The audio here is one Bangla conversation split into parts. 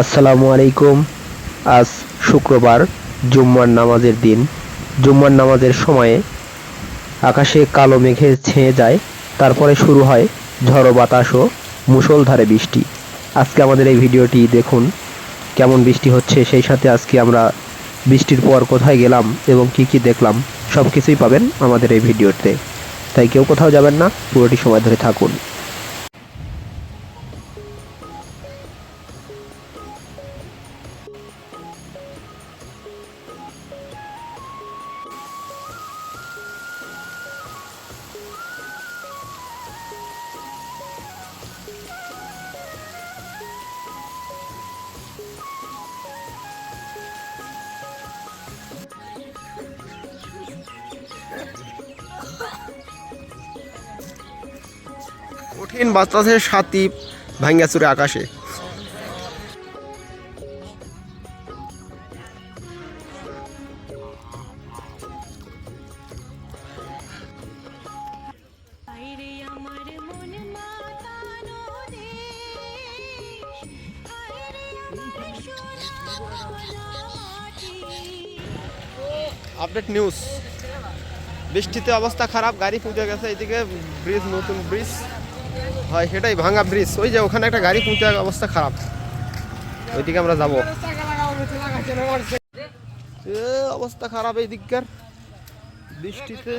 আসসালামু আলাইকুম। আজ শুক্রবার, জুম্মার নামাজের দিন। জুম্মার নামাজের সময়ে আকাশে কালো মেঘে ছেয়ে যায়, তারপরে শুরু হয় ঝড়ো বাতাস ও মুষলধারে বৃষ্টি। আজকে আমাদের এই ভিডিওটি দেখুন, কেমন বৃষ্টি হচ্ছে, সেই সাথে আজকে আমরা বৃষ্টির পর কোথায় গেলাম এবং কি কি দেখলাম সব কিছুই পাবেন আমাদের এই ভিডিওতে। তাই কেউ কোথাও যাবেন না, পুরোটি সময় ধরে থাকুন। কঠিন বাতাসের সাথী ভাঙ্গা চুরে আকাশে। আপডেট নিউজ বৃষ্টিতে অবস্থা খারাপ গাড়ি পুঁতে গেছে এদিকে ব্রিজ নতুন ব্রিজ। হয়, সেটাই ভাঙা ব্রিজ ওই যে ওখানে একটা গাড়ি পুঁতে অবস্থা খারাপ। ওইদিকে আমরা যাব। অবস্থা খারাপ এই দিককার। বৃষ্টিতে।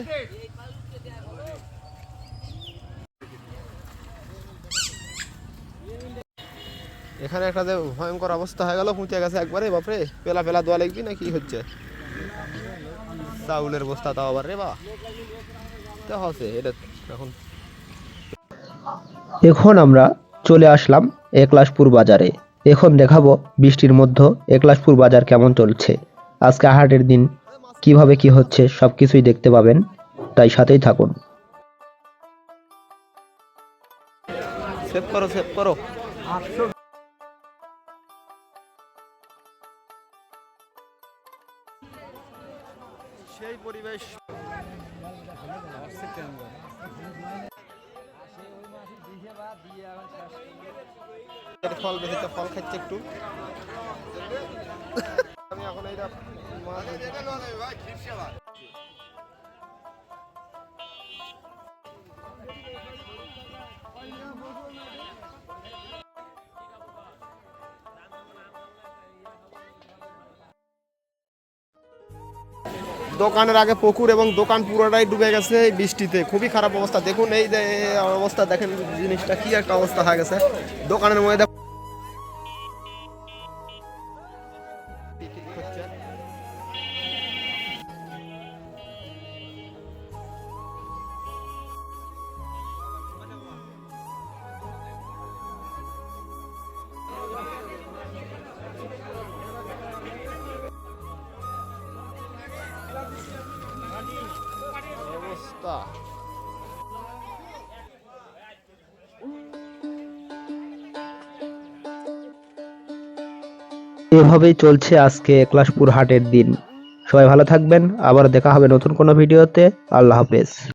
এখানে একটা যে ভয়ঙ্কর অবস্থা হয়ে গেল, পুঁতে গেছে একবারে, বাপরে। পেলা পেলা দোয়া লাগবি না কি হচ্ছে? চাউলের বস্তা তাও আবার, রে বা হচ্ছে এটা এখন এখন আমরা চলে আসলাম একলাশপুর বাজারে। এখন দেখাবো বৃষ্টির মধ্যে একলাশপুর বাজার কেমন চলছে। আজকে হাটের দিন কীভাবে কি হচ্ছে সব কিছুই দেখতে পাবেন। তাই সাথেই থাকুন। সেভ করো সেভ করো। সেই পরিবেশ। ফল বেঁধেছে ফল খাচ্ছে একটু। আমি এখন এইটা মাছ দোকানের আগে পুকুর এবং দোকান পুরোটাই ডুবে গেছে এই বৃষ্টিতে। খুবই খারাপ অবস্থা। দেখুন এই যে অবস্থা, দেখেন জিনিসটা কি একটা অবস্থা হয়ে গেছে। দোকানের মধ্যে অবস্থা এভাবেই চলছে আজকে ক্লাসপুর হাটের দিন। সবাই ভালো থাকবেন, আবার দেখা হবে নতুন কোনো ভিডিওতে। আল্লাহ হাফেজ।